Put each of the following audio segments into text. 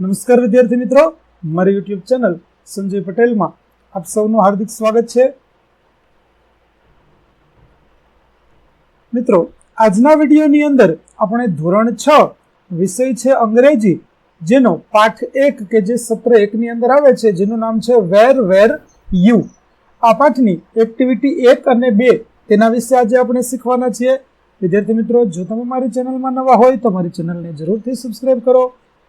નમસ્કાર વિદ્યાર્થી મિત્રો. મારી યુટ્યુબ ચેનલ સંજય પટેલમાં આપ સૌનું હાર્દિક સ્વાગત છે. મિત્રો, આજના વિડીયોની અંદર આપણે ધોરણ છ વિષય છે અંગ્રેજી, જેનો પાઠ એક કે જે સત્ર એકની અંદર આવે છે, જેનું નામ છે વેર વેર, યુ. આ પાઠની એક્ટિવિટી એક અને બે તેના વિશે આજે આપણે શીખવાના છીએ. વિદ્યાર્થી મિત્રો, જો તમે મારી ચેનલમાં નવા હોય તો મારી ચેનલને જરૂરથી સબસ્ક્રાઇબ કરો.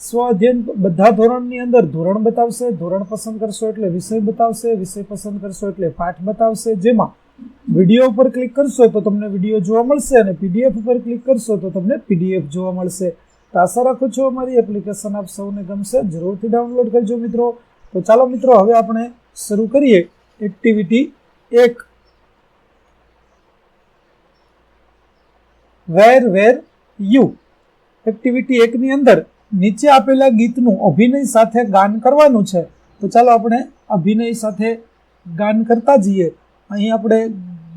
સ્વ અધ્યયન બધા ધોરણની અંદર ધોરણ બતાવશે, ધોરણ પસંદ કરશો એટલે વિષય બતાવશે, વિષય પસંદ કરશો એટલે પાઠ બતાવશે. જેમાં વીડિયો ઉપર ક્લિક કરશો તો તમને વીડિયો જોવા મળશે અને પીડીએફ ઉપર ક્લિક કરશો તો તમને પીડીએફ જોવા મળશે. તો આશા રાખું છું અમારી એપ્લિકેશન આપ સૌને ગમશે, જરૂરથી ડાઉનલોડ કરજો મિત્રો. તો ચાલો મિત્રો, હવે આપણે શરૂ કરીએ. એક્ટિવિટી એક. વેર વેર, યુ. એક્ટિવિટી એકની અંદર નીચે આપેલા ગીતનું અભિનય સાથે ગાન કરવાનું છે. તો ચાલો આપણે અભિનય સાથે ગાન કરતા જઈએ. અહીં આપણે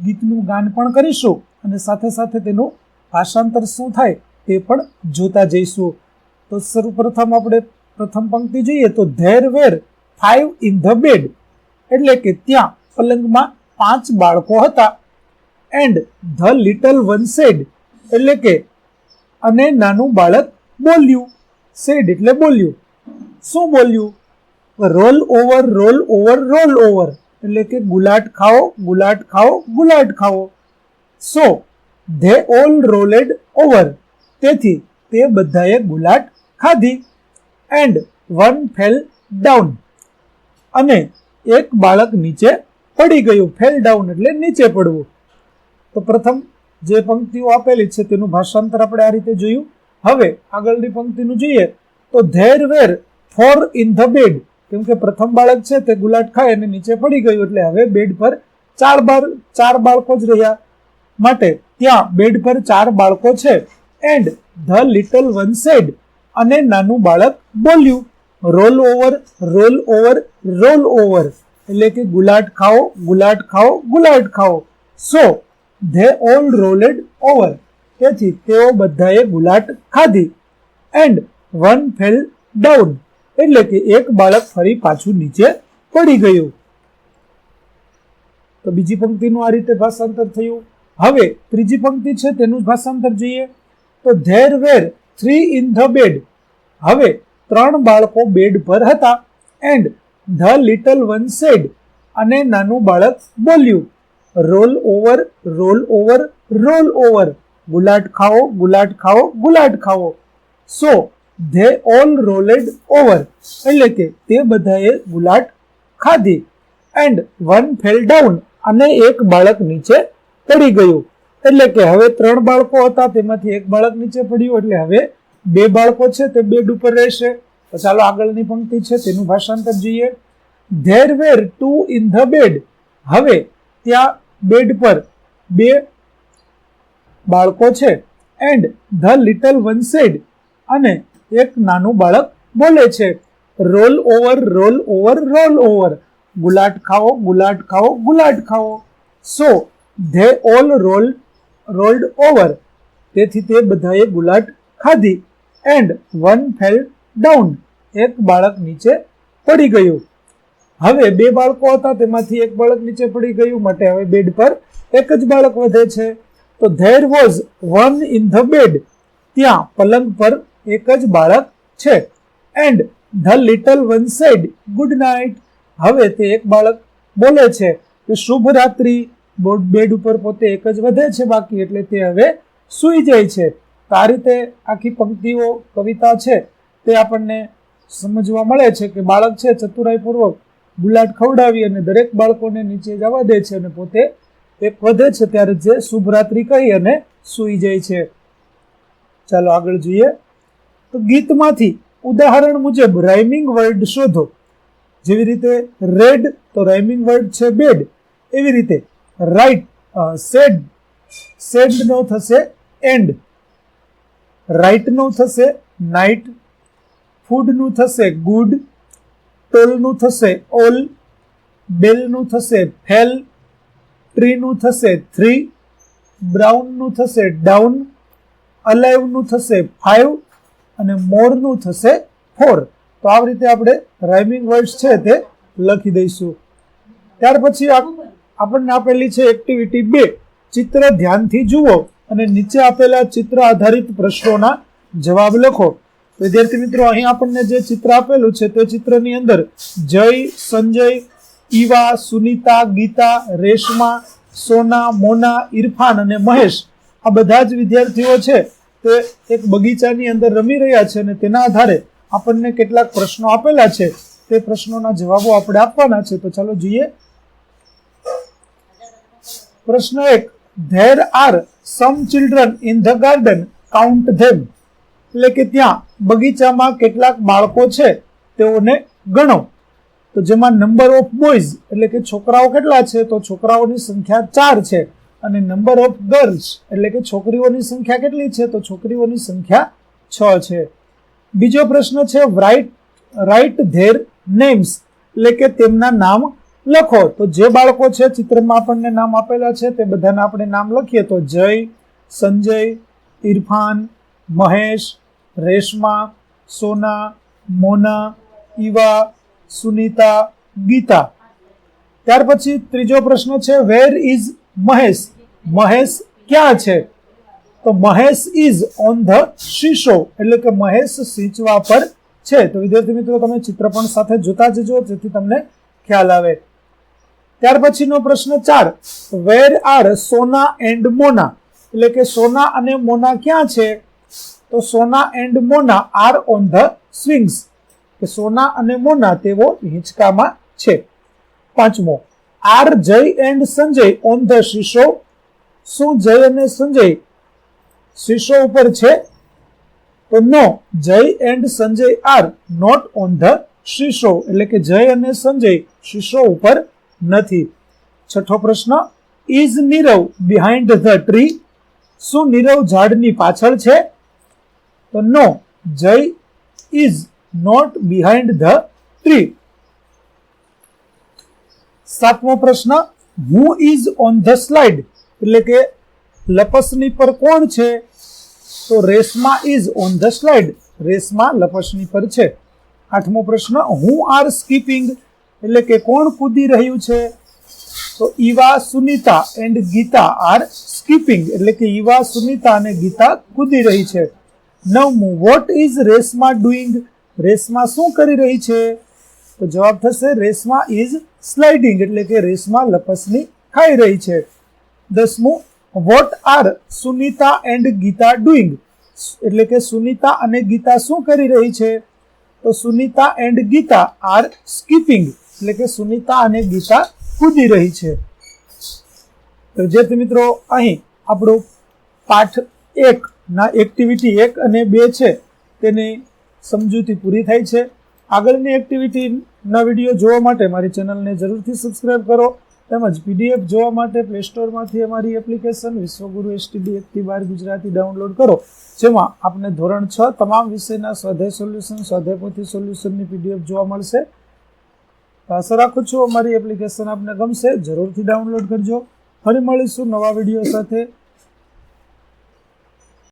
ગીતનું ગાન પણ કરીશું અને સાથે સાથે તેનું ભાષાંતર શું થાય તે પણ જોતા જઈશું. તો સર્વપ્રથમ આપણે પ્રથમ પંક્તિ જોઈએ તો there were five in the bed. એટલે કે ત્યાં પલંગમાં પાંચ બાળકો હતા. And the little one said. એટલે કે અને નાનું બાળક બોલ્યું. સેડ એટલે બોલ્યું. શું બોલ્યું? Roll over roll over roll over. એટલે કે ગુલાટ ખાઓ ગુલાટ ખાઓ ગુલાટ ખાઓ. So they all rolled over તેથી તે બધાએ ગુલાટ ખાધી. એન્ડ વન ફેલ ડાઉન અને એક બાળક નીચે પડી ગયું. ફેલ ડાઉન એટલે નીચે પડવું. તો પ્રથમ જે પંક્તિઓ આપેલી છે તેનું ભાષાંતર આપણે આ રીતે જોયું. હવે આગળની પંક્તિનું જોઈએ તો there were four in the bed. કેમ કે પ્રથમ બાળક છે તે ગુલાટ ખાય અને નીચે પડી ગયું એટલે હવે બેડ પર ચાર બાર ચાર બાળકો જ રહ્યા માટે ત્યાં બેડ પર ચાર બાળકો છે. And the little one said, અને નાનું બાળક બોલ્યું, roll over roll over roll over. એટલે કે ગુલાટ ખાઓ ગુલાટ ખાઓ ગુલાટ ખાઓ. So, they all rolled over. તેથી તેઓ બધાએ ગુલાટ ખાધી. And one fell down. એટલે કે એક બાળક ફરી પાછું નીચે પડી ગયું. તો બીજી પંક્તિનું આ રીતે ભાષાંતર થયું. હવે ત્રીજી પંક્તિ છે તેનું ભાષાંતર જોઈએ. તો there were three in the bed. હવે ત્રણ બાળકો બેડ પર હતા. And the little one said. અને નાનું બાળક બોલ્યું. Roll over roll over roll over. ગુલાટ ખાઓ ગુલાટ ખાઓ ગુલાટ ખાઓ. So they all rolled over એટલે કે તે બધાએ ગુલાટ ખાધી. એન્ડ વન ફેલ ડાઉન અને એક બાળક નીચે પડી ગયું. એટલે કે હવે ત્રણ બાળકો હતા, તેમાંથી એક બાળક નીચે પડ્યું. એટલે હવે બે બાળકો છે, તે બેડ ઉપર રહેશે. તો ચાલો આગળની પંક્તિ છે, તેનું ભાષાંતર જોઈએ. There were two in the bed હવે ત્યાં બેડ પર બે બાળકો છે. And the little one said અને એક નાનું બાળક બોલે છે roll over roll over roll over ગુલાટ ખાઓ ગુલાટ ખાઓ ગુલાટ ખાઓ. So they all roll rolled over તેથી તે બધાએ ગુલાટ ખાધી. એન્ડ વન ફેલ ડાઉન એક બાળક નીચે પડી ગયું. હવે બે બાળકો હતા, તેમાંથી એક બાળક નીચે પડી ગયું. માટે હવે બેડ પર એક જ બાળક વધે છે. તો there was one in the bed ત્યાં પલંગ પર એક જ બાળક છે. And the little one said good night હવે તે એક બાળક બોલે છે કે શુભ રાત્રિ. બેડ ઉપર પોતે એક જ વધે છે બાકી એટલે તે હવે સૂઈ જાય છે. તો આ રીતે આખી પંક્તિઓ કવિતા છે. તે આપણને સમજવા મળે છે કે બાળક છે ચતુરાઈપૂર્વક ગુલાટ ખવડાવી અને દરેક બાળકોને નીચે જવા દે છે અને પોતે એક વધે છે ત્યારે જે શુભરાત્રિ કહી અને સૂઈ જાય છે. ચાલો આગળ જોઈએ. તો ગીતમાંથી ઉદાહરણ મુજબ રાઇમિંગ વર્ડ શોધો. જેવી રીતે રેડ તો રાઇમિંગ વર્ડ છે બેડ એવી રીતે રાઇટ સેડ સેડ નો થશે એન્ડ રાઈટનું થશે નાઇટ ફૂડનું થશે ગુડ ટોલનું થશે ઓલ બેલનું થશે ફેલ ટ્રી નું થશે થ્રી બ્રાઉનનું થશે ડાઉન અલાઈવનું થશે ફાઈવ અને મોરનું થશે ફોર તો આવી રીતે આપણે રાઇમિંગ વર્ડ્સ છે તે લખી દઈશું. ત્યાર પછી આપણને આપેલી છે એક્ટિવિટી બે. ચિત્ર ધ્યાનથી જુઓ અને નીચે આપેલા ચિત્ર આધારિત પ્રશ્નોના જવાબ લખો. વિદ્યાર્થી મિત્રો, અહીં આપણને જે ચિત્ર આપેલું છે તે ચિત્રની અંદર જય, સંજય ઈવા, સુનીતા, ગીતા, રેશમા, સોના, મોના ઇરફાન અને મહેશ આ બધા જ વિદ્યાર્થીઓ છે તે એક બગીચાની અંદર રમી રહ્યા છે અને તેના આધારે આપણને કેટલાક પ્રશ્નો આપેલા છે. તે પ્રશ્નોના જવાબો આપણે આપવાના છે. તો ચાલો જોઈએ. પ્રશ્ન એક there are some children in the garden count them એટલે કે ત્યાં બગીચામાં કેટલાક બાળકો છે તેઓને ગણો. તો જેમાં નંબર ઓફ બોયઝ એટલે કે છોકરાઓ કેટલા છે? તો છોકરાઓની સંખ્યા ચાર છે. અને નંબર ઓફ ગર્લ્સ એટલે કે છોકરીઓની સંખ્યા કેટલી છે? તો છોકરીઓની સંખ્યા છ છે. બીજો પ્રશ્ન છે રાઇટ રાઇટ ધેર નેમ્સ એટલે કે તેમના નામ લખો. તો જે બાળકો છે, ચિત્રમાં આપણને નામ આપેલા છે, તે બધાના આપણે નામ લખીએ. તો જય, સંજય, ઇરફાન, મહેશ, રેશમા, સોના, મોના, ઈવા સુનીતા ગીતા. ત્યાર પછી ત્રીજો પ્રશ્ન છે વેર ઇઝ મહેશ? મહેશ ક્યાં છે? તો Mahesh is on the seesaw, એટલે કે મહેશ સિંચવા પર છે. તો વિદ્યાર્થી મિત્રો, તમે ચિત્ર પણ સાથે જોતા જજો, જેથી તમને ખ્યાલ આવે. ત્યાર પછીનો પ્રશ્ન ચાર વેર આર સોના એન્ડ મોના? એટલે કે સોના અને મોના ક્યાં છે? તો Sona and Mona are on the swings કે સોના અને મોના તેઓ હિંચકામાં છે. પાંચમો, are Jay and Sanjay on the seesaw. શું જય અને સંજય શીશો ઉપર છે? તો no, Jay and Sanjay are not on the seesaw, એટલે કે જય અને સંજય શીશો ઉપર નથી. છઠ્ઠો પ્રશ્ન is Nirav behind the tree? શું નીરવ ઝાડની પાછળ છે? તો no, Jay is not behind the tree સાતમો પ્રશ્ન who is on the slide એટલે કે લપસણી પર કોણ છે? તો Reshma is on the slide Reshma લપસણી પર છે. આઠમો પ્રશ્ન હુ આર સ્કીપિંગ એટલે કે કોણ કૂદી રહ્યું છે? તો Eva, Sunita and Geeta are skipping એટલે કે ઈવા, સુનિતા અને ગીતા કૂદી રહી છે. નવમું what is Reshma doing Reshma શું કરી રહી છે? તો જવાબ થશે રેશમા ઇઝ સ્લાઇડિંગ એટલે કે રેશમા લપસની ખાઈ રહી છે. દસમું what are Sunita and Geeta doing એટલે કે સુનીતા અને ગીતા શું કરી રહી છે? તો Sunita and Geeta are skipping એટલે કે સુનીતા અને ગીતા કૂદી રહી છે. તો જેથી મિત્રો, અહીં આપણું પાઠ એક, ના એક્ટિવિટી એક અને બે છે. તેની સમજૂતી પૂરી થાય છે. આગળની એક્ટિવિટીના વીડિયો જોવા માટે મારી ચેનલને જરૂરથી સબસ્ક્રાઇબ કરો. તેમજ પીડીએફ જોવા માટે પ્લે સ્ટોરમાંથી અમારી એપ્લિકેશન વિશ્વગુરુ એસટીડી એકથી બાર ગુજરાતી ડાઉનલોડ કરો. જેમાં આપને ધોરણ છ તમામ વિષયના સ્વાધ્યાય સોલ્યુશન સ્વાધેપોથી સોલ્યુશનની પીડીએફ જોવા મળશે. આશા રાખું છું અમારી એપ્લિકેશન આપને ગમશે. જરૂરથી ડાઉનલોડ કરજો. ફરી મળીશું નવા વીડિયો સાથે.